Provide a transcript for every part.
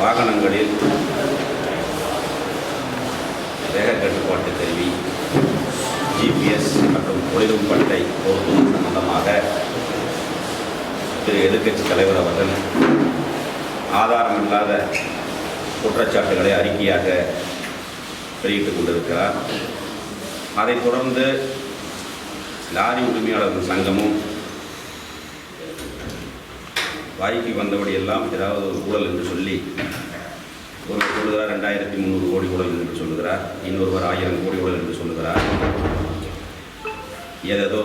வாகனங்களில் வேக கட்டுப்பாட்டு கருவி ஜிபிஎஸ் மற்றும் ஒளிரும் பட்டை பொருத்துவது சம்பந்தமாக திரு எதிர்க்கட்சி தலைவர் அவர்கள் ஆதாரமில்லாத குற்றச்சாட்டுகளை அறிக்கையாக வெளியிட்டுக் கொண்டிருக்கிறார். அதைத் தொடர்ந்து லாரி உரிமையாளர்கள் சங்கமும் வாய்க்கு வந்தபடியெல்லாம் ஏதாவது ஒரு ஊழல் என்று சொல்லி ஒரு சொல்லுகிறார் ரெண்டாயிரத்தி முந்நூறு கோடி ஊழல் என்று சொல்லுகிறார் இன்னொருவர் ஆயிரம் கோடி ஊழல் என்று சொல்லுகிறார். ஏதேதோ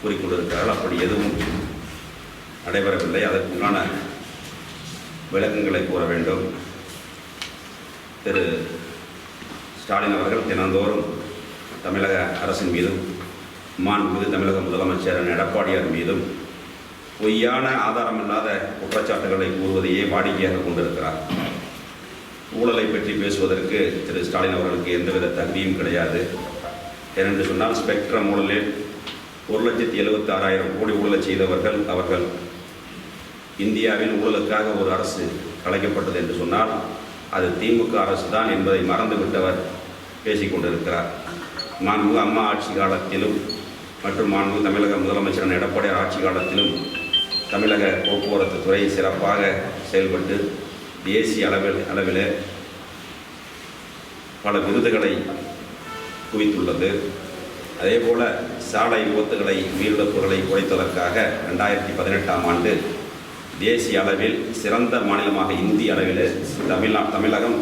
கூறிக்கொண்டிருக்கிறார்கள் அப்படி எதுவும் நடைபெறவில்லை. அதற்குண்டான விளக்கங்களை கூற வேண்டும். திரு ஸ்டாலின் அவர்கள் தினந்தோறும் தமிழக அரசின் மீதும் மாண்புமிகு தமிழக முதலமைச்சர் எடப்பாடியார் மீதும் பொய்யான ஆதாரமில்லாத குற்றச்சாட்டுகளை கூறுவதையே வாடிக்கையாக கொண்டிருக்கிறார். ஊழலை பற்றி பேசுவதற்கு திரு ஸ்டாலின் அவர்களுக்கு எந்தவித தகுதியும் கிடையாது. ஏனென்று சொன்னால் ஸ்பெக்ட்ரம் ஊழலில் ஒரு லட்சத்தி எழுபத்தி ஆறாயிரம் கோடி ஊழலை செய்தவர்கள் அவர்கள். இந்தியாவில் ஊழலுக்காக ஒரு அரசு கலைக்கப்பட்டது என்று சொன்னால் அது திமுக அரசு தான் என்பதை மறந்துவிட்டவர் பேசிக்கொண்டிருக்கிறார் மாண்பு அம்மா ஆட்சி காலத்திலும் மற்றும் மாண்பு தமிழக முதலமைச்சரின் எடப்பாடியார் ஆட்சி காலத்திலும் தமிழக போக்குவரத்து துறை சிறப்பாக செயல்பட்டு தேசிய அளவில் அளவில் பல விருதுகளை குவித்துள்ளது. அதே போல் சாலை விபத்துகளை உயிரிழப்புகளை குறைத்ததற்காக ரெண்டாயிரத்தி பதினெட்டாம் ஆண்டு தேசிய அளவில் சிறந்த மாநிலமாக இந்திய அளவில் தமிழ்நா தமிழகம்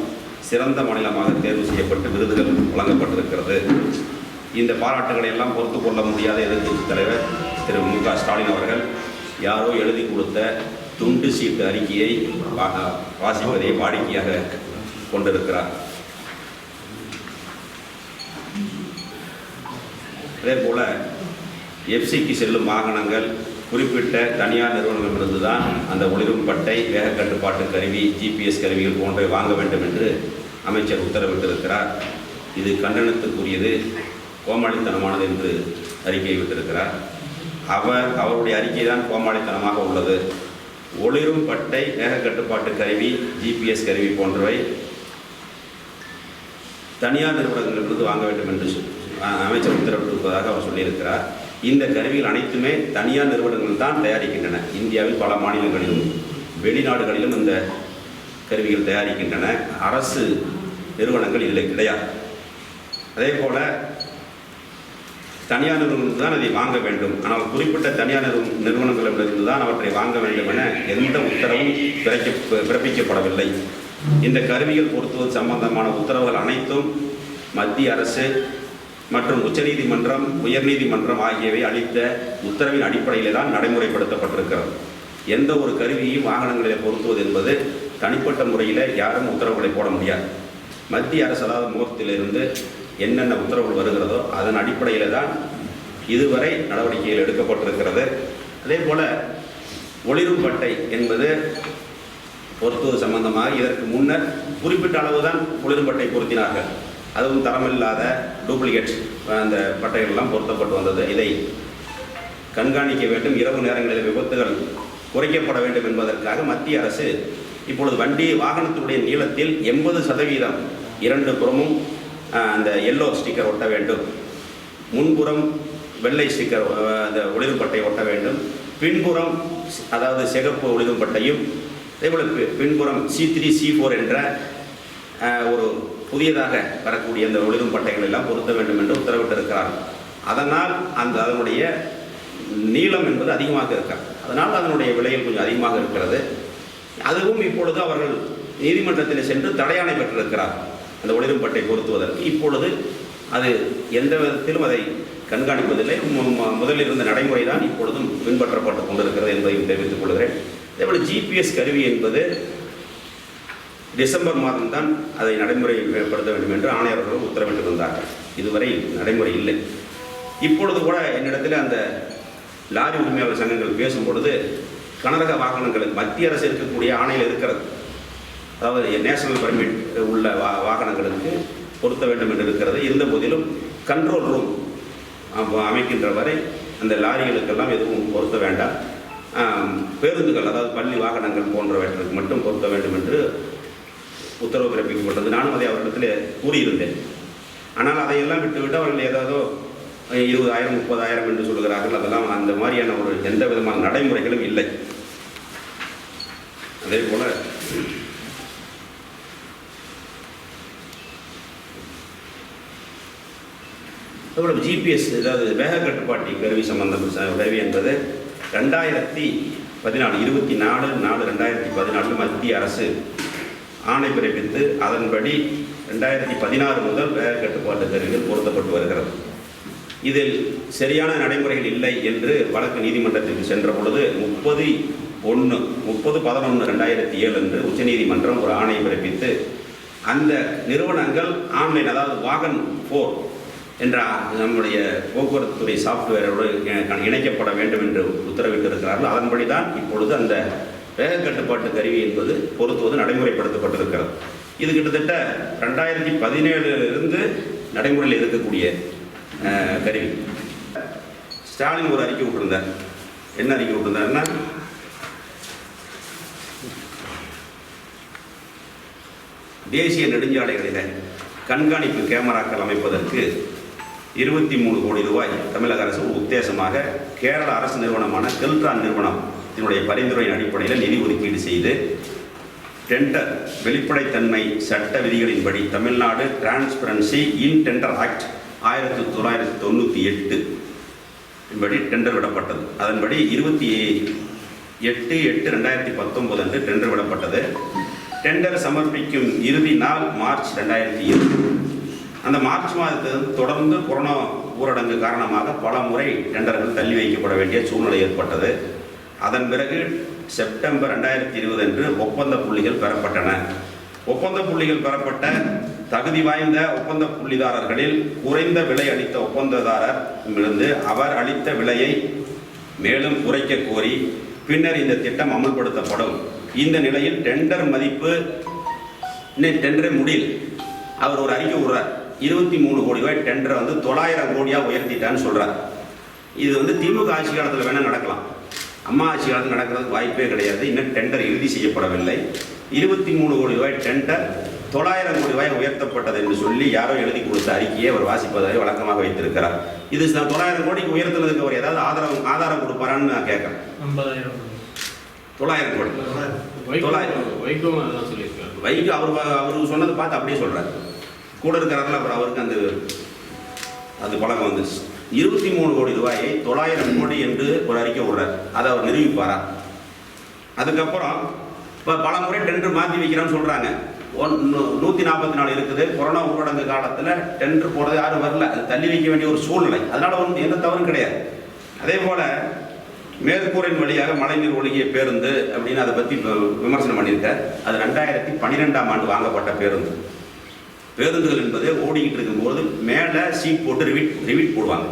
சிறந்த மாநிலமாக தேர்வு செய்யப்பட்டு விருதுகள் வழங்கப்பட்டிருக்கிறது. இந்த பாராட்டுகளை எல்லாம் பொறுத்து கொள்ள முடியாத எதிர்க்கட்சி தலைவர் திரு மு க ஸ்டாலின் அவர்கள் யாரோ எழுதி கொடுத்த துண்டு சீட்டு அறிக்கையை வாசிப்பதை வாடிக்கையாக கொண்டிருக்கிறார். அதே போல எஃப்சிக்கு செல்லும் வாகனங்கள் குறிப்பிட்ட தனியார் நிறுவனங்களிலிருந்து தான் அந்த ஒளிரும் பட்டை வேக கட்டுப்பாட்டு கருவி ஜிபிஎஸ் கருவிகள் போன்றவை வாங்க வேண்டும் என்று அமைச்சர் உத்தரவிட்டிருக்கிறார். இது கண்டனத்துக்குரியது கோமாளித்தனமானது என்று அறிக்கை விட்டிருக்கிறார். அவர் அவருடைய அறிக்கை தான் கோமாளித்தனமாக உள்ளது. ஒளிரும் பட்டை வேக கட்டுப்பாட்டு கருவி ஜிபிஎஸ் கருவி போன்றவை தனியார் நிறுவனங்களிலிருந்து வாங்க வேண்டும் என்று அமைச்சர் உத்தரவிட்டிருப்பதாக அவர் சொல்லியிருக்கிறார். இந்த கருவிகள் அனைத்துமே தனியார் நிறுவனங்கள் தான் தயாரிக்கின்றன. இந்தியாவில் பல மாநிலங்களிலும் வெளிநாடுகளிலும் இந்த கருவிகள் தயாரிக்கின்றன. அரசு நிறுவனங்கள் இதில் கிடையாது. அதே போல தனியார் நிறுவனங்கள் தான் அதை வாங்க வேண்டும். ஆனால் குறிப்பிட்ட தனியார் நிறுவ நிறுவனங்களிலிருந்து தான் அவற்றை வாங்க வேண்டும் என எந்த உத்தரவும் பிறக்க பிறப்பிக்கப்படவில்லை. இந்த கருவிகள் பொருத்துவது சம்பந்தமான உத்தரவுகள் அனைத்தும் மத்திய அரசு மற்றும் உச்சநீதிமன்றம் உயர்நீதிமன்றம் ஆகியவை அளித்த உத்தரவின் அடிப்படையிலே தான் நடைமுறைப்படுத்தப்பட்டிருக்கிறது. எந்த ஒரு கருவியையும் வாகனங்களில் பொருத்துவது என்பது தனிப்பட்ட முறையில் யாரும் உத்தரவுகளை போட முடியாது. மத்திய அரசு அதாவது முகத்திலிருந்து என்னென்ன உத்தரவு வருகிறதோ அதன் அடிப்படையில் தான் இதுவரை நடவடிக்கைகள் எடுக்கப்பட்டிருக்கிறது. அதே போல் ஒளிரும்பட்டை என்பது பொருத்துவது சம்பந்தமாக இதற்கு முன்னர் குறிப்பிட்ட அளவு தான் ஒளிரும் பட்டை பொருத்தினார்கள். அதுவும் தரமில்லாத டூப்ளிகேட் அந்த பட்டைகள்லாம் பொருத்தப்பட்டு வந்தது. இதை கண்காணிக்க வேண்டும். இரவு நேரங்களில் விபத்துகள் குறைக்கப்பட வேண்டும் என்பதற்காக மத்திய அரசு இப்பொழுது வண்டி வாகனத்தினுடைய நீளத்தில் எண்பது சதவீதம் இரண்டு புறமும் அந்த எல்லோ ஸ்டிக்கர் ஒட்ட வேண்டும். முன்புறம் வெள்ளை ஸ்டிக்கர் அந்த ஒளிரும் பட்டை ஒட்ட வேண்டும். பின்புறம் அதாவது சிகப்பு ஒளிரும் பட்டையும் அதேபோல் பின்புறம் சி த்ரீ சி ஃபோர் என்ற ஒரு புதியதாக வரக்கூடிய அந்த ஒளிரும் பட்டைகள் எல்லாம் பொருத்த வேண்டும் என்று உத்தரவிட்டிருக்கிறார். அதனால் அந்த அதனுடைய நீளம் என்பது அதிகமாக இருக்கா அதனால் அதனுடைய விலையில் கொஞ்சம் அதிகமாக இருக்கிறது. அதுவும் இப்பொழுது அவர்கள் நீதிமன்றத்தில் சென்று தடையாணை பெற்றிருக்கிறார். அந்த ஒளிரும் பட்டை பொருத்துவதற்கு இப்பொழுது அது எந்த விதத்திலும் அதை கண்காணிப்பதில்லை. முதலில் இருந்த நடைமுறை தான் இப்பொழுதும் பின்பற்றப்பட்டு கொண்டிருக்கிறது என்பதையும் தெரிவித்துக் கொள்கிறேன். அதேபோல் ஜிபிஎஸ் கருவி என்பது டிசம்பர் மாதம் தான் அதை நடைமுறைப்படுத்த வேண்டும் என்று ஆணையர்கள் உத்தரவிட்டிருந்தார்கள். இதுவரை நடைமுறை இல்லை. இப்பொழுது கூட என்னிடத்தில் அந்த லாரி உரிமையாளர் சங்கங்கள் பேசும் பொழுது கனரக வாகனங்களுக்கு மத்திய அரசு இருக்கக்கூடிய ஆணையில் இருக்கிறது. அதாவது நேஷனல் பர்மிட் உள்ள வா வாகனங்களுக்கு பொருத்த வேண்டும் என்று இருக்கிறது. இருந்த போதிலும் கண்ட்ரோல் ரூம் அமைக்கின்ற வரை அந்த லாரிகளுக்கெல்லாம் எதுவும் பொருத்த வேண்டாம். பேருந்துகள் அதாவது பள்ளி வாகனங்கள் போன்றவற்றுக்கு மட்டும் பொருத்த வேண்டும் என்று உத்தரவு பிறப்பிக்கப்பட்டது. நானும் அதை அவரிடத்தில் கூறியிருந்தேன். ஆனால் அதையெல்லாம் விட்டுவிட்டு அவர்கள் ஏதாவது இருபதாயிரம் முப்பதாயிரம் என்று சொல்கிறார்கள். அதெல்லாம் அந்த மாதிரியான ஒரு எந்த விதமான நடைமுறைகளும் இல்லை. அதே போல் அதுபோல் ஜிபிஎஸ் அதாவது வேக கட்டுப்பாட்டி கருவி சம்பந்தம் கருவி என்பது ரெண்டாயிரத்தி பதினாலு இருபத்தி நாலு நாலு ரெண்டாயிரத்தி பதினாலில் மத்திய அரசு ஆணை பிறப்பித்து அதன்படி ரெண்டாயிரத்தி பதினாறு முதல் வேக கட்டுப்பாட்டு கருவிகள் பொருத்தப்பட்டு வருகிறது. இதில் சரியான நடைமுறைகள் இல்லை என்று வழக்கு நீதிமன்றத்திற்கு சென்ற பொழுது முப்பது ஒன்று முப்பது பதினொன்று ரெண்டாயிரத்தி ஏழு அன்று உச்சநீதிமன்றம் ஒரு ஆணை பிறப்பித்து அந்த நிறுவனங்கள் ஆன்லைன் அதாவது வாகன் ஃபோர் என்ற நம்முடைய போக்குவரத்து துறை சாஃப்ட்வேரோடு இணைக்கப்பட வேண்டும் என்று உத்தரவிட்டிருக்கிறார்கள். அதன்படி தான் இப்பொழுது அந்த வேக கட்டுப்பாட்டு கருவி என்பது பொருத்துவது நடைமுறைப்படுத்தப்பட்டிருக்கிறது. இது கிட்டத்தட்ட ரெண்டாயிரத்தி பதினேழுலிருந்து நடைமுறையில் இருக்கக்கூடிய கருவி. ஸ்டாலின் ஒரு அறிக்கை விட்டிருந்தார். என்ன அறிக்கை விட்டிருந்தாருன்னா தேசிய நெடுஞ்சாலைகளில் கண்காணிப்பு கேமராக்கள் அமைப்பதற்கு இருபத்தி மூணு கோடி ரூபாய் தமிழக அரசு உத்தேசமாக கேரள அரசு நிறுவனமான கெல்ட்ரான் நிறுவனம் இதனுடைய பரிந்துரையின் அடிப்படையில் நிதி ஒதுக்கீடு செய்து டெண்டர் வெளிப்படைத்தன்மை சட்ட விதிகளின்படி Tamil Nadu transparency in tender act ஆயிரத்தி தொள்ளாயிரத்தி தொண்ணூற்றி எட்டு படி டெண்டர் விடப்பட்டது. அதன்படி இருபத்தி எட்டு எட்டு ரெண்டாயிரத்தி பத்தொன்பது அன்று டெண்டர் விடப்பட்டது. டெண்டர் சமர்ப்பிக்கும் இறுதி நாள் மார்ச் ரெண்டாயிரத்தி இருபது அந்த மார்ச் மாதத்தில் தொடர்ந்து கொரோனா ஊரடங்கு காரணமாக பல முறை டெண்டர்கள் தள்ளி வைக்கப்பட வேண்டிய சூழ்நிலை ஏற்பட்டது. அதன் பிறகு செப்டம்பர் ரெண்டாயிரத்தி இருபது அன்று ஒப்பந்த புள்ளிகள் பெறப்பட்டன. ஒப்பந்த புள்ளிகள் பெறப்பட்ட தகுதி வாய்ந்த ஒப்பந்த புள்ளிதாரர்களில் குறைந்த விலை அளித்த ஒப்பந்ததாரர் இருந்து அவர் அளித்த விலையை மேலும் குறைக்க கோரி பின்னர் இந்த திட்டம் அமல்படுத்தப்படும். இந்த நிலையில் டெண்டர் மதிப்பு டெண்டரை டெண்டரே முடியல அவர் ஒரு அறிக்கை விடுறார் இருபத்தி மூணு கோடி ரூபாய் டெண்டரை வந்து தொள்ளாயிரம் கோடியா உயர்த்திட்டான்னு சொல்றார். இது வந்து திமுக ஆட்சி காலத்தில் வேணா நடக்கலாம். அம்மா ஆட்சி காலத்தில் நடக்கிறதுக்கு வாய்ப்பே கிடையாது. இன்னும் டெண்டர் இறுதி செய்யப்படவில்லை. இருபத்தி மூணு கோடி ரூபாய் டெண்டர் தொள்ளாயிரம் கோடி ரூபாய் உயர்த்தப்பட்டது என்று சொல்லி யாரோ எழுதி கொடுத்த அறிக்கையை அவர் வாசிப்பதை வழக்கமாக வைத்திருக்கிறார். இது தொள்ளாயிரம் கோடிக்கு உயர்த்துனதுக்கு அவர் ஏதாவது ஆதாரம் ஆதாரம் கொடுப்பாரான்னு நான் கேட்கறேன். தொள்ளாயிரம் கோடி. தொள்ளாயிரம். வைகோ அவர் அவர் சொன்னதை பார்த்து அப்படியே சொல்றாரு. கூட இருக்கிறாரில் அப்புறம் அவருக்கு அந்த அது பழக்கம் வந்துச்சு. இருபத்தி மூணு கோடி ரூபாயை தொள்ளாயிரம் கோடி என்று ஒரு அறிக்கை விடுறார் அதை அவர் நிரூபிப்பாரா? அதுக்கப்புறம் இப்போ பல முறை டெண்டர் மாற்றி வைக்கிறோம்னு சொல்கிறாங்க ஒன் நூற்றி நாற்பத்தி நாலு இருக்குது. கொரோனா ஊரடங்கு காலத்தில் டெண்டர் போடுறது யாரும் வரல. அது தள்ளி வைக்க வேண்டிய ஒரு சூழ்நிலை. அதனால் ஒன்றும் எந்த தவறும் கிடையாது. அதே போல் மேற்கூரின் வழியாக மழைநீர் ஒழுகிய பேருந்து அப்படின்னு அதை பற்றி விமர்சனம் பண்ணியிருக்கார். அது ரெண்டாயிரத்தி பன்னிரெண்டாம் ஆண்டு வாங்கப்பட்ட பேருந்து. பேருந்துகள் என்பது ஓடிக்கிட்டு இருக்கும்போது மேலே சீட் போட்டு ரிவிட் ரிவிட் போடுவாங்க.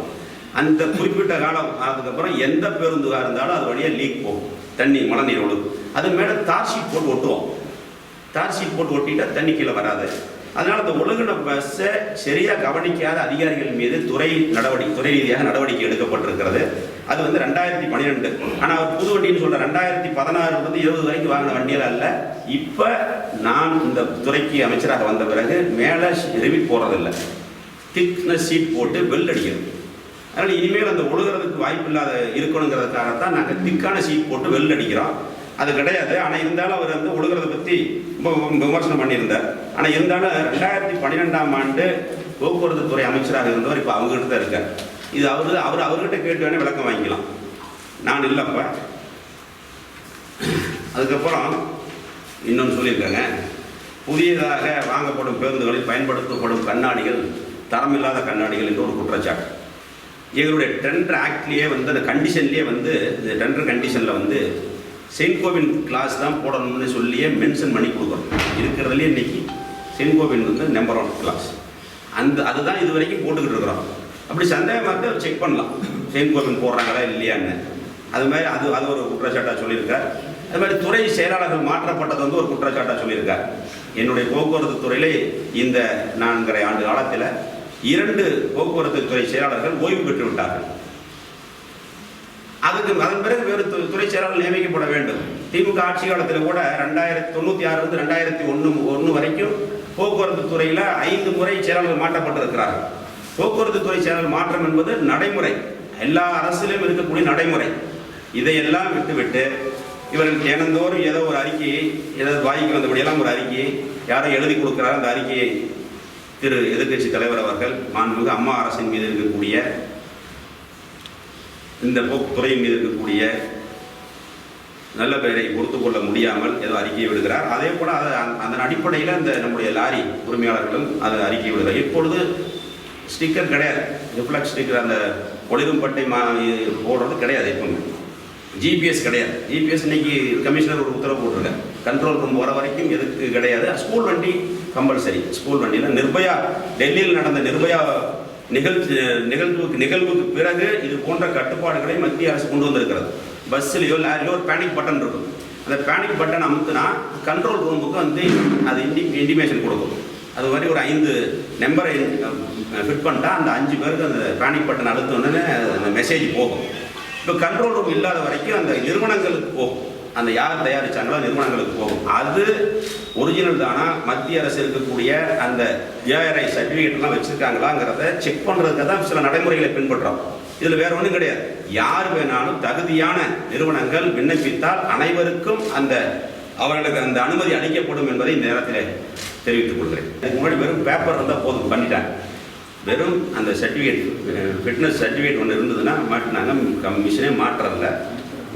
அந்த குறிப்பிட்ட காலம் ஆனதுக்கப்புறம் எந்த பேருந்துகாக இருந்தாலும் அது வழியாக லீக் போகும். தண்ணி மழைநீர் ஒழுகும். அது மேலே தார் ஷீட் போட்டு ஒட்டுவோம். தார் ஷீட் போட்டு ஒட்டிட்டால் தண்ணி கீழே வராது. அதனால் அந்த ஒழுங்கின பஸ்ஸை சரியாக கவனிக்காத அதிகாரிகள் மீது துறை நடவடிக்கை துறை ரீதியாக நடவடிக்கை எடுக்கப்பட்டிருக்கிறது. அது வந்து ரெண்டாயிரத்தி பன்னிரெண்டு ஆனால் அவர் புது வண்டின்னு சொல்ற ரெண்டாயிரத்தி பதினாறு வந்து இருபது வரைக்கும் வாங்கின வண்டியில் அல்ல இப்போ நான் இந்த துறைக்கு அமைச்சராக வந்த பிறகு மேலே ரிவிட் போடுறதில்ல திக்னஸ் சீட் போட்டு பெல் அடிக்கிறது அதனால் இனிமேல் அந்த ஒழுகிறதுக்கு வாய்ப்பு இல்லாத இருக்கணுங்கிறதுக்காகத்தான் நாங்கள் திக்கான சீட் போட்டு வெல் அடிக்கிறோம். அது கிடையாது. ஆனால் இருந்தாலும் அவர் வந்து ஒழுகிறத பற்றி ரொம்ப விமர்சனம் பண்ணியிருந்தார். ஆனால் இருந்தாலும் ரெண்டாயிரத்தி பன்னிரெண்டாம் ஆண்டு போக்குவரத்து துறை அமைச்சராக இருந்தவர் இப்போ அவங்ககிட்ட தான் இருக்கார். இது அவர் அவர் அவர்கிட்ட கேட்டு வேணால் விளக்கம் வாங்கிக்கலாம். நான் இல்லைப்ப. அதுக்கப்புறம் இன்னொன்று சொல்லியிருக்காங்க. புதியதாக வாங்கப்படும் பேருந்துகளில் பயன்படுத்தப்படும் கண்ணாடிகள் தரமில்லாத கண்ணாடிகள் என்று ஒரு குற்றச்சாட்டு. எங்களுடைய டெண்டர் ஆக்ட்லேயே வந்து அந்த கண்டிஷன்லேயே வந்து இந்த டெண்டர் கண்டிஷனில் வந்து செயின்கோவின் கிளாஸ் தான் போடணும்னு சொல்லியே மென்ஷன் பண்ணி கொடுக்குறோம் இருக்கிறதுலே இன்னைக்கு செயின்கோவின் வந்து நம்பர் ஒன் கிளாஸ் அந்த அதுதான் இது வரைக்கும் போட்டுக்கிட்டு இருக்கிறோம். அப்படி சந்தேகமாக இருந்தால் செக் பண்ணலாம். செயின்கோவின் போடுறாங்களா இல்லையான்னு. அது மாதிரி அது அது ஒரு குற்றச்சாட்டாக சொல்லியிருக்கார். அது மாதிரி துறை செயலாளர்கள் மாற்றப்பட்டது வந்து ஒரு குற்றச்சாட்டாக சொல்லியிருக்கார். என்னுடைய போக்குவரத்து துறையிலே இந்த நான்கரை ஆண்டு காலத்தில் இரண்டு போக்குவரத்து துறை செயலாளர்கள் ஓய்வு பெற்று விட்டார்கள். அதுக்கு அதன் பிறகு வேறு துறை செயலாளர் நியமிக்கப்பட வேண்டும். திமுக ஆட்சி காலத்தில் கூட ரெண்டாயிரத்தி தொண்ணூற்றி ஆறுலேருந்து ரெண்டாயிரத்தி ஒன்று ஒன்று வரைக்கும் போக்குவரத்து துறையில் ஐந்து முறை செயலாளர்கள் மாற்றப்பட்டிருக்கிறார்கள். போக்குவரத்து துறை சேனல் மாற்றம் என்பது நடைமுறை. எல்லா அரசிலும் இருக்கக்கூடிய நடைமுறை. இதையெல்லாம் விட்டுவிட்டு இவர்கள் தினந்தோறும் ஏதோ ஒரு அறிக்கையை ஏதாவது வாய்க்கு வந்தபடியெல்லாம் ஒரு அறிக்கையை யாரோ எழுதி கொடுக்கிறார் அந்த அறிக்கையை திரு எதிர்க்கட்சி தலைவர் அவர்கள் மாண்புமிகு அம்மா அரசின் மீது இருக்கக்கூடிய இந்த போக்கு துறையின் மீது இருக்கக்கூடிய நல்ல பெயரை பொறுத்து கொள்ள முடியாமல் ஏதோ அறிக்கையை விடுகிறார். அதே போல் அதை அந்த- அதன் அடிப்படையில் இந்த நம்முடைய லாரி உரிமையாளர்களும் அதை அறிக்கை விடுகிறார். இப்பொழுது ஸ்டிக்கர் கிடையாது. ரிஃப்ளக்ஸ் ஸ்டிக்கர் அந்த ஒளிரும் பட்டை மா போடுறது கிடையாது எப்பவுமே. ஜிபிஎஸ் கிடையாது. ஜிபிஎஸ் இன்னைக்கு கமிஷனர் ஒரு உத்தரவு போட்டிருக்காரு. கண்ட்ரோல் ரூம் வர வரைக்கும் எதுக்கு கிடையாது. ஸ்கூல் வண்டி கம்பல்சரி ஸ்கூல் வண்டியில் நிர்பயா டெல்லியில் நடந்த நிர்பயா நிகழ்ச்சி நிகழ்வுக்கு நிகழ்வுக்கு பிறகு இது போன்ற கட்டுப்பாடுகளை மத்திய அரசு கொண்டு வந்திருக்கிறது. பஸ்ஸிலேயோ லாரியோ ஒரு பேனிக் பட்டன் இருக்கும். அந்த பேனிக் பட்டன் அமுத்துனா கண்ட்ரோல் ரூமுக்கு வந்து அது இண்டி இண்டிமேஷன் கொடுக்கும். அது மாதிரி ஒரு ஐந்து நம்பரை ஃபிட் பண்ணிட்டா அந்த அஞ்சு பேருக்கு அந்த பேனிக் பட்டன் அழுத்த உடனே அந்த மெசேஜ் போகும். இப்போ கண்ட்ரோல் ரூம் இல்லாத வரைக்கும் அந்த நிறுவனங்களுக்கு போகும். அந்த யார் தயாரிச்சாங்களோ நிறுவனங்களுக்கு போகும். அது ஒரிஜினல் தானா? மத்திய அரசு இருக்கக்கூடிய அந்த ஏஆர்ஐ சர்டிஃபிகேட்லாம் வச்சுருக்காங்களாங்கிறத செக் பண்ணுறதுக்கு தான் சில நடைமுறைகளை பின்பற்றோம். இதில் வேற ஒன்றும் கிடையாது. யார் வேணாலும் தகுதியான நிறுவனங்கள் விண்ணப்பித்தால் அனைவருக்கும் அந்த அவர்களுக்கு அந்த அனுமதி அளிக்கப்படும் என்பதை இந்த நேரத்தில் தெரிவித்துக் கொள்கிறேன். இதுக்கு முன்னாடி வெறும் பேப்பர் இருந்தால் போதும் பண்ணிட்டாங்க. வெறும் அந்த சர்டிஃபிகேட் ஃபிட்னஸ் சர்டிஃபிகேட் ஒன்று இருந்ததுன்னா மாட்டினாங்க கம் மிஷினே மாட்டுறதில்ல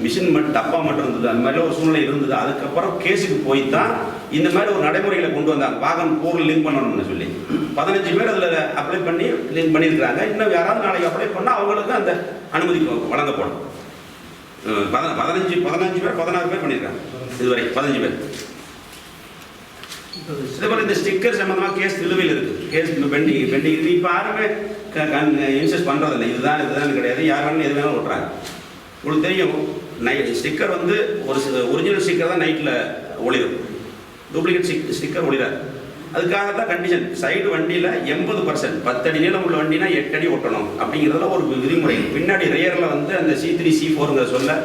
மிஷின் மட்டும் தப்பாக மட்டும் இருந்தது. அந்த மாதிரி ஒரு சூழ்நிலை இருந்தது. அதுக்கப்புறம் கேஸுக்கு போய் தான் இந்த மாதிரி ஒரு நடைமுறைகளை கொண்டு வந்தாங்க. வாகனம் போர்டில் லிங்க் பண்ணணும்னு சொல்லி. பதினஞ்சு பேர் அதில் அப்ளை பண்ணி லிங்க் பண்ணியிருக்கிறாங்க. இன்னும் யாராவது நாளைக்கு அப்ளை பண்ணால் அவங்களுக்கு அந்த அனுமதி வழங்கப்படும் பத- பதினஞ்சு பதினஞ்சு பேர் பதினாறு பேர் பண்ணியிருக்காங்க. இதுவரை பதினஞ்சு பேர். இதே போல் இந்த ஸ்டிக்கர் சம்மந்தமாக கேஸ் நிலுவையில் இருக்குது கேஸ் பெண்டிங் பெண்டிங் இது இப்போ யாருமே இன்சஸ்ட் பண்ணுறதில்லை இதுதான் இதுதான் கிடையாது. யார் வேணாலும் எது வேணாலும் விட்றாங்க உங்களுக்கு தெரியும் நைட் ஸ்டிக்கர் வந்து ஒரு ஒரிஜினல் ஸ்டிக்கர் தான் நைட்டில் ஒளிரும். டூப்ளிகேட் ஸ்டிக் ஸ்டிக்கர் ஒளிராது. அதுக்காக தான் கண்டிஷன் சைடு வண்டியில் எண்பது பர்சன்ட் பத்தடி நீளம் உள்ள வண்டினா எட்டு அடி ஓட்டணும் அப்படிங்கிறதுல ஒரு விதிமுறை. பின்னாடி ரேயரில் வந்து அந்த சி த்ரீ சி ஃபோருங்கிற சொல்ல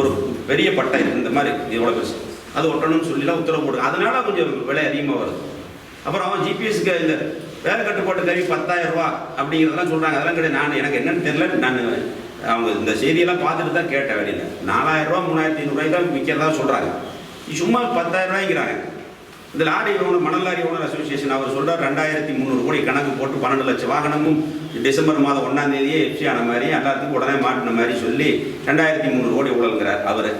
ஒரு பெரிய பட்டை இந்த மாதிரி இவ்வளோ பெருசு? அது ஒட்டணும்னு சொல்லிலாம் உத்தரவு போடுங்க அதனால கொஞ்சம் விலை அதிகமாக வருது. அப்புறம் அவன் ஜிபிஎஸ்க்கு இந்த வேலை கட்டுப்பாட்டு கருவி பத்தாயிரம் ரூபா அப்படிங்கிறதெல்லாம் சொல்கிறாங்க அதெல்லாம் கிடையாது. நான் எனக்கு என்னன்னு தெரியல. நான் அவங்க இந்த செய்தியெல்லாம் பார்த்துட்டு தான் கேட்டேன் வெளியில். நாலாயிரம் ரூபா மூணாயிரத்தி ஐநூறுரூவாய்க்கு தான் விற்கிறதா சொல்கிறாங்க சும்மா பத்தாயிரம் ரூபாய்ங்கிறாங்க. இந்த லாரி ஓனர் மணல் லாரி ஓனர் அசோசியேஷன் அவர் சொல்கிறார் ரெண்டாயிரத்தி முந்நூறு கோடி கணக்கு போட்டு பன்னெண்டு லட்சம் வாகனமும் டிசம்பர் மாதம் ஒன்றாம் தேதியே எஃப்சி ஆன மாதிரி எல்லாத்துக்கும் உடனே மாட்டின மாதிரி சொல்லி ரெண்டாயிரத்தி முந்நூறு கோடி உழல்கிறார் அவர்.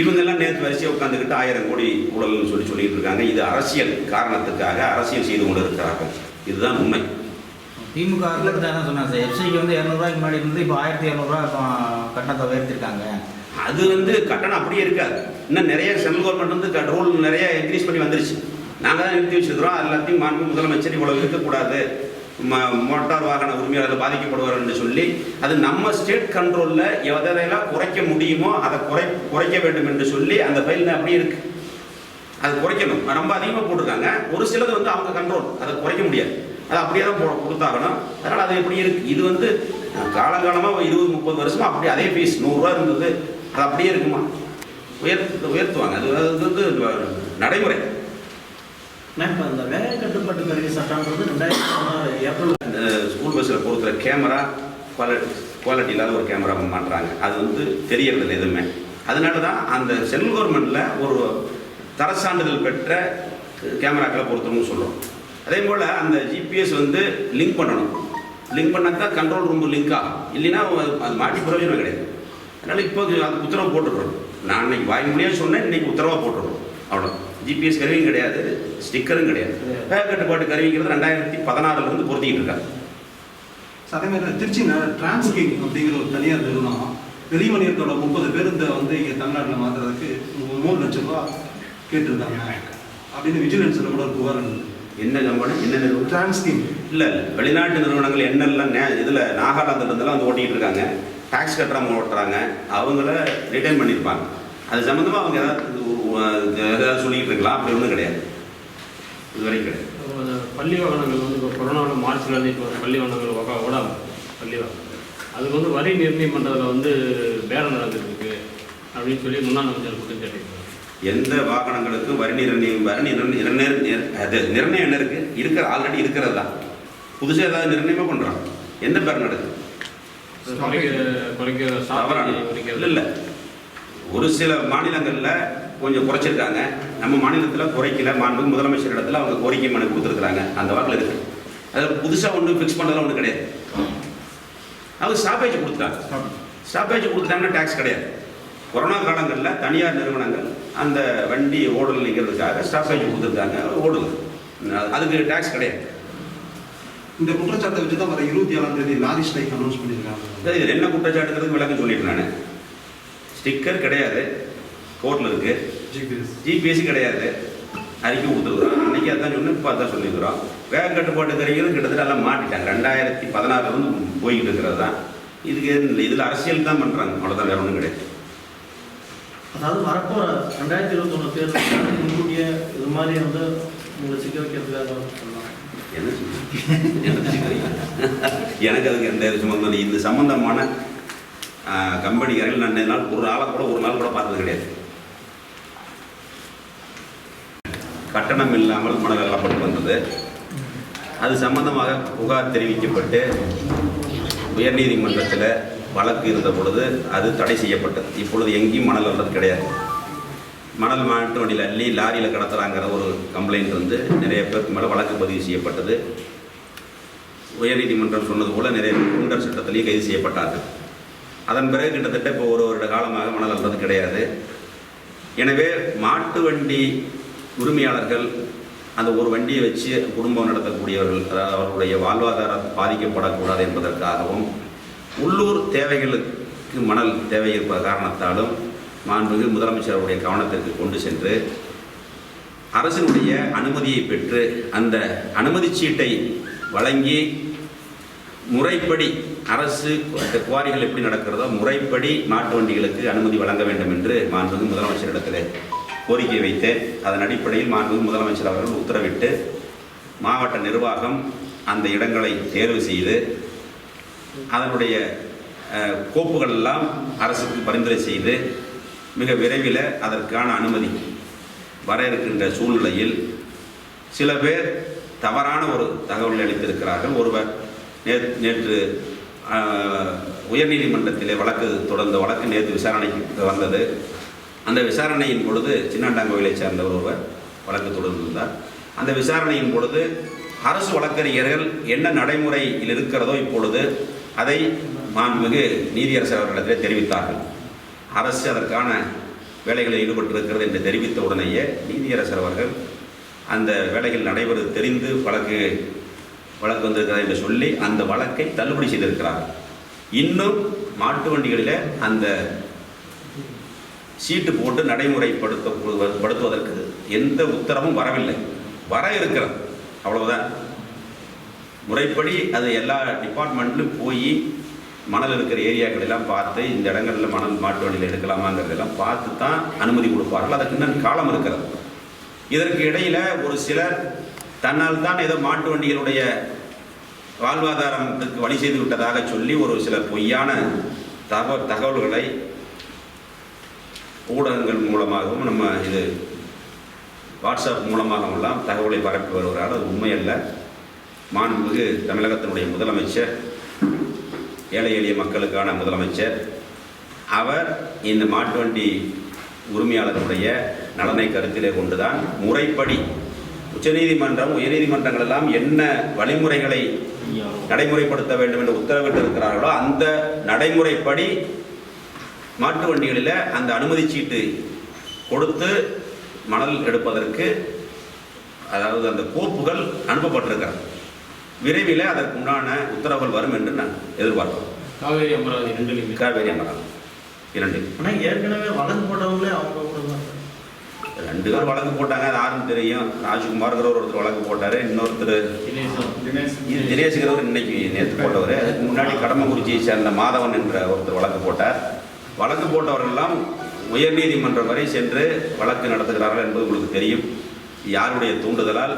இவங்கெல்லாம் நேற்று வரிசையை உட்காந்துக்கிட்டு ஆயிரம் கோடி ஊழல்னு சொல்லி சொல்லிட்டு இருக்காங்க. இது அரசியல் காரணத்துக்காக அரசியல் செய்து கொண்டு இருக்கிறார்கள் இதுதான் உண்மை. திமுக என்ன சொன்னாங்க சார்? எஃப்சிக்கு வந்து இரநூறுவாய்க்கு முன்னாடி இருந்து இப்போ ஆயிரத்தி இரநூறுவா கட்டணத்தை உயர்த்திருக்காங்க. அது வந்து கட்டணம் அப்படியே இருக்காது. இன்னும் நிறைய சென்ட்ரல் கவர்மெண்ட் வந்து ரூல் நிறைய இன்க்ரீஸ் பண்ணி வந்துருச்சு. நாங்கள் தான் நிறுத்தி வச்சிருக்கிறோம். எல்லாத்தையும் மாண்பு முதலமைச்சர் இவ்வளவு இருக்கக்கூடாது. மோட்டார் வாகன உரிமையாளர்கள் பாதிக்கப்படுவார் என்று சொல்லி அது நம்ம ஸ்டேட் கண்ட்ரோலில் எதையெல்லாம் குறைக்க முடியுமோ அதை குறை குறைக்க வேண்டும் என்று சொல்லி அந்த ஃபைல் அப்படியே இருக்கு. அது குறைக்கணும். ரொம்ப அதிகமாக போட்டிருக்காங்க. ஒரு சிலது வந்து அவங்க கண்ட்ரோல் அதை குறைக்க முடியாது. அது அப்படியே தான் போ- கொடுத்தாகணும் அதனால் அது எப்படி இருக்கு. இது வந்து காலங்காலமாக இருபது முப்பது வருஷமா அப்படியே அதே ஃபீஸ் நூறுரூவா இருந்தது. அது அப்படியே இருக்குமா? உயர்த்து உயர்த்துவாங்க. அது அது வந்து நடைமுறை. மேம் இப்போ அந்த வேலை கட்டுப்பாட்டு கருவி சட்டம்ன்றது ரெண்டாயிரத்தி பதினாறு ஏப்ரல் இந்த ஸ்கூல் பஸ்ஸில் பொறுக்கிற கேமரா குவாலிட்டி குவாலிட்டி இல்லாத ஒரு கேமரா மாட்டுறாங்க. அது வந்து தெரியறதில்ல எதுவுமே. அதனால தான் அந்த சென்ட்ரல் கவர்மெண்ட்டில் ஒரு தர சான்றிதழ் பெற்ற கேமராக்களை பொறுத்தணும்னு சொல்கிறோம் அதே போல் அந்த ஜிபிஎஸ் வந்து லிங்க் பண்ணணும். லிங்க் பண்ணாக்கா கண்ட்ரோல் ரூம் லிங்க் ஆகும் இல்லைன்னா அது- அது மாட்டி பிரயோஜனம் கிடையாது. அதனால் இப்போ அதுக்கு உத்தரவு போட்டுடுறோம். நான் இன்னைக்கு வாய் முடியாது சொன்னேன் இன்னைக்கு உத்தரவாக போட்டுடுறோம். அவ்வளோ ஜிபிஎஸ் கருவியும் கிடையாது ஸ்டிக்கரும் கிடையாது. வேக கட்டுப்பாட்டு கருவிங்கிறது ரெண்டாயிரத்தி பதினாறுலேருந்து பொருத்திக்கிட்டு இருக்காங்க. அதே மாதிரி திருச்சியில் டிரான்ஸ்கிங் அப்படிங்கிற ஒரு தனியார் நிறுவனம் வெளி வணிகத்தோட முப்பது பேருந்தை வந்து இங்கே தமிழ்நாட்டில் மாற்றுறதுக்கு மூணு லட்சம் ரூபா கேட்டிருக்காங்க. அப்படின்னு விஜிலன்ஸில் கூட ஒரு புகார் என்ன கம்பெனி என்ன நிறுவனம்? டிரான்ஸ்கிங் இல்லை இல்லை. வெளிநாட்டு நிறுவனங்கள் என்னெல்லாம் நே இதில் நாகாலாந்துலேருந்துலாம் வந்து ஓட்டிகிட்டு இருக்காங்க. டாக்ஸ் கட்டுறவங்க ஓட்டுறாங்க. அவங்கள ரிட்டைன் பண்ணியிருப்பாங்க அது சம்மந்தமாக அவங்க ஏதாவது ஏதாவது சொல்லிக்கிட்டு இருக்கலாம். அப்படி ஒன்றும் கிடையாது. இது வரைக்கும் கிடையாது பள்ளி வாகனங்கள் வந்து இப்போ கொரோனாவில் மார்ச்லேருந்து இப்போ பள்ளி வாகனங்கள் ஓட ஓடாது பள்ளி வாகனம் அதுக்கு வந்து வரி நிர்ணயம் பண்ணுறதுல வந்து பேரம் நடந்துருக்கு அப்படின்னு சொல்லி முன்னாள் அமைச்சர் குற்றம் சாட்டியிருக்காங்க எந்த வாகனங்களுக்கும் வரி நிர்ணயம் வரி அது நிர்ணயம் என்ன இருக்கு? இருக்கிற ஆல்ரெடி இருக்கிறது தான். புதுசாக ஏதாவது நிர்ணயமாக பண்ணுறான் என்ன பேர் நடக்குது? குறைக்க குறைக்க குறைக்கிறது இல்லை. ஒரு சில மாநிலங்களில் கொஞ்சம் குறைச்சிருக்காங்க. நம்ம மாநிலத்தில் குறைக்கல. மாண்பு முதலமைச்சர் இடத்துல அவங்க கோரிக்கை மனு கொடுத்துருக்குறாங்க. அந்த வாக்கில் இருக்கு. அதில் புதுசாக ஒன்றும் ஃபிக்ஸ் பண்ணதெல்லாம் ஒன்றும் கிடையாது. அவங்க ஸ்டாப்பேஜ் கொடுத்துட்டாங்க. ஸ்டாப்பேஜ் கொடுத்துட்டாங்கன்னா டேக்ஸ் கிடையாது. கொரோனா காலங்களில் தனியார் நிறுவனங்கள் அந்த வண்டி ஓடலைங்கிறதுக்காக ஸ்டாப்பேஜ் கொடுத்துருக்காங்க. ஓடுது. அதுக்கு டேக்ஸ் கிடையாது. இந்த குற்றச்சாட்டை வச்சு தான் வர இருபத்தி ஏழாம் தேதி லாரி ஸ்ட்ரைக் அனௌன்ஸ் பண்ணியிருக்காங்க. என்ன குற்றச்சாட்டுங்கிறது விளக்கம் சொல்லிட்டு நான். ஸ்டிக்கர் கிடையாது. கோர்ட்டில் இருக்குது ஜிபிஎஸ் ஜிபிஎஸ் கிடையாது. அறிக்கை கொடுத்துருக்குறோம் அன்றைக்கி அதான் சொன்னேன் இப்போ அதான் சொல்லியிருக்கிறோம் வேக கட்டுப்பாட்டு கறிகள் கிட்டத்தட்ட எல்லாம் மாட்டிட்டாங்க. ரெண்டாயிரத்தி பதினாறுலேருந்து போய்கிட்டு இருக்கிறது தான். இதுக்கு இதில் அரசியல் தான் பண்ணுறாங்க அவ்வளோதான் வேற ஒன்றும் கிடையாது. அதாவது வரப்போற ரெண்டாயிரத்தி இருபத்தொன்னு தேர்தல் முன்கூட்டியே இது மாதிரி வந்து உங்களை சிக்க வைக்கிறதுக்காக சொல்லலாம்? எனக்கு அதுக்கு எந்த சம்மந்தம் இல்லை. இந்த சம்பந்தமான கம்பெனிக்காரர்கள் நான் நாள் ஒரு நாளாக கூட ஒரு நாள் கூட பார்த்தது கிடையாது. கட்டணம் இல்லாமல் மணல் அள்ளப்பட்டு வந்தது. அது சம்பந்தமாக புகார் தெரிவிக்கப்பட்டு உயர்நீதிமன்றத்தில் வழக்கு இருந்த பொழுது அது தடை செய்யப்பட்டது. இப்பொழுது எங்கேயும் மணல் அள்ளது கிடையாது. மணல் மாட்டு வண்டியில் அள்ளி லாரியில் கடத்துறாங்கிற ஒரு கம்ப்ளைண்ட் வந்து நிறைய பேருக்கு மேலே வழக்கு பதிவு செய்யப்பட்டது. உயர்நீதிமன்றம் சொன்னது போல் நிறைய குண்டர் சட்டத்திலேயே கைது செய்யப்பட்டார்கள். அதன் பிறகு கிட்டத்தட்ட இப்போ ஒரு வருட காலமாக மணல் அள்ளுறது கிடையாது. எனவே மாட்டு வண்டி உரிமையாளர்கள் அந்த ஒரு வண்டியை வச்சு குடும்பம் நடத்தக்கூடியவர்கள் அதாவது அவர்களுடைய வாழ்வாதாரம் பாதிக்கப்படக்கூடாது என்பதற்காகவும் உள்ளூர் தேவைகளுக்கு மணல் தேவை இருப்ப காரணத்தாலும் மாண்புமிகு முதலமைச்சருடைய கவனத்திற்கு கொண்டு சென்று அரசினுடைய அனுமதியை பெற்று அந்த அனுமதி சீட்டை வழங்கி முறைப்படி அரசு குவாரிகள் எப்படி நடக்கிறதோ முறைப்படி மாட்டு வண்டிகளுக்கு அனுமதி வழங்க வேண்டும் என்று மாண்புமிகு முதலமைச்சரிடத்தில் கோரிக்கை வைத்தேன் அதன் அடிப்படையில் மாண்புமிகு முதலமைச்சர் அவர்கள் உத்தரவிட்டு மாவட்ட நிர்வாகம் அந்த இடங்களை தேர்வு செய்து அதனுடைய கோப்புகளெல்லாம் கோப்புகள் எல்லாம் அரசுக்கு பரிந்துரை செய்து மிக விரைவில் அதற்கான அனுமதி வர இருக்கின்ற சூழ்நிலையில் சில பேர் தவறான ஒரு தகவலை அளித்திருக்கிறார்கள். ஒருவர் நே நேற்று உயர்நீதிமன்றத்திலே வழக்கு தொடர்ந்த வழக்கு நேற்று விசாரணைக்கு வந்தது. அந்த விசாரணையின் பொழுது சின்னாண்டாங்கோயிலை சேர்ந்தவர் ஒருவர் வழக்கு தொடர்ந்திருந்தார் அந்த விசாரணையின் பொழுது அரசு வழக்கறிஞர்கள் என்ன நடைமுறையில் இருக்கிறதோ இப்பொழுது அதை மாண்புமிகு நீதியரசர் அவர்களிடத்திலே தெரிவித்தார்கள். அரசு அதற்கான வேலைகளில் ஈடுபட்டிருக்கிறது என்று தெரிவித்த உடனேயே நீதியரசர் அவர்கள் அந்த வேலைகள் நடைபெறுவது தெரிந்து வழக்கு வழக்கு வந்திருக்கிறது என்று சொல்லி அந்த வழக்கை தள்ளுபடி செய்திருக்கிறார்கள். இன்னும் மாட்டு வண்டிகளில் அந்த சீட்டு போட்டு நடைமுறைப்படுத்த படுத்துவதற்கு எந்த உத்தரவும் வரவில்லை. வர இருக்கிறது அவ்வளவுதான். முறைப்படி அது எல்லா டிபார்ட்மெண்ட்லையும் போய் மணல் இருக்கிற ஏரியாக்களெல்லாம் பார்த்து இந்த இடங்களில் மணல் மாட்டு வண்டியில் எடுக்கலாமாங்கிறதெல்லாம் பார்த்து தான் அனுமதி கொடுப்பார்கள். அதற்கு இன்னும் காலம் இருக்கிறது. இதற்கு இடையில் ஒரு சிலர் தன்னால் தான் ஏதோ மாட்டு வண்டிகளுடைய வாழ்வாதாரத்துக்கு வழி செய்து விட்டதாக சொல்லி ஒரு சில பொய்யான தகவல் தகவல்களை ஊடகங்கள் மூலமாகவும் நம்ம இது வாட்ஸ்அப் மூலமாகவும் எல்லாம் தகவலை பரப்பி வருகிறார் அது உண்மையல்ல. மாண்புமிகு தமிழகத்தினுடைய முதலமைச்சர் ஏழை எளிய மக்களுக்கான முதலமைச்சர் அவர் இந்த மாட்டு வண்டி உரிமையாளர்களுடைய நலனை கருத்திலே கொண்டுதான் முறைப்படி உச்சநீதிமன்றம் உயர்நீதிமன்றங்கள் எல்லாம் என்ன வழிமுறைகளை நடைமுறைப்படுத்த வேண்டும் என்று உத்தரவிட்டிருக்கிறார்களோ அந்த நடைமுறைப்படி மாட்டு வண்டிகளில் அந்த அனுமதி சீட்டு கொடுத்து மணல் எடுப்பதற்கு அதாவது அந்த கோப்புகள் அனுப்பப்பட்டிருக்கிறது. விரைவில் அதற்குண்டான உத்தரவுகள் வரும் என்று நான் எதிர்பார்க்கிறோம் காவேரி அமராவதி ரெண்டுலையுமே காவேரி அமராவதி இரண்டு ஆனால் ஏற்கனவே வழக்கு போட்டவங்களே அவங்க. ரெண்டு பேர் வழக்கு போட்டாங்க அது யாருன்னு தெரியும். ராஜ்குமார்ங்கிறவர் ஒருத்தர் வழக்கு போட்டார் இன்னொருத்தர் தினேஷ் இது தினேஷ்கிறவர் இன்னைக்கு நேற்று போட்டவர். அதுக்கு முன்னாடி கடம்பக்குறிச்சியை சேர்ந்த மாதவன் என்ற ஒருத்தர் வழக்கு போட்டார். வழக்கு போட்டவர்களெல்லாம் உயர்நீதிமன்றம் வரை சென்று வழக்கு நடத்துகிறார்கள் என்பது உங்களுக்கு தெரியும். யாருடைய தூண்டுதலால்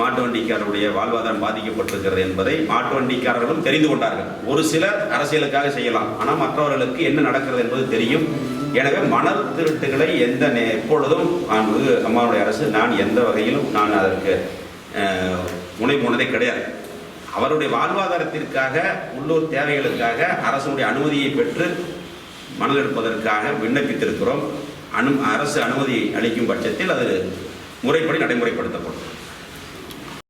மாட்டு வண்டிக்காரருடைய வாழ்வாதாரம் பாதிக்கப்பட்டிருக்கிறது என்பதை மாட்டு வண்டிக்காரர்களும் தெரிந்து கொண்டார்கள். ஒரு சிலர் அரசியலுக்காக செய்யலாம். ஆனால் மற்றவர்களுக்கு என்ன நடக்கிறது என்பது தெரியும். எனவே மணல் திருட்டுகளை எந்த நே எப்பொழுதும் நான் அம்மாவுடைய அரசு நான் எந்த வகையிலும் நான் அதற்கு முனை போனதே கிடையாது. அவருடைய வாழ்வாதாரத்திற்காக உள்ளூர் தேவைகளுக்காக அரசுடைய அனுமதியை பெற்று மணலெடுப்பதற்காக விண்ணப்பித்திருக்கிறோம். அனு அரசு அனுமதி அளிக்கும் பட்சத்தில் அது முறைப்படி நடைமுறைப்படுத்தப்படும்.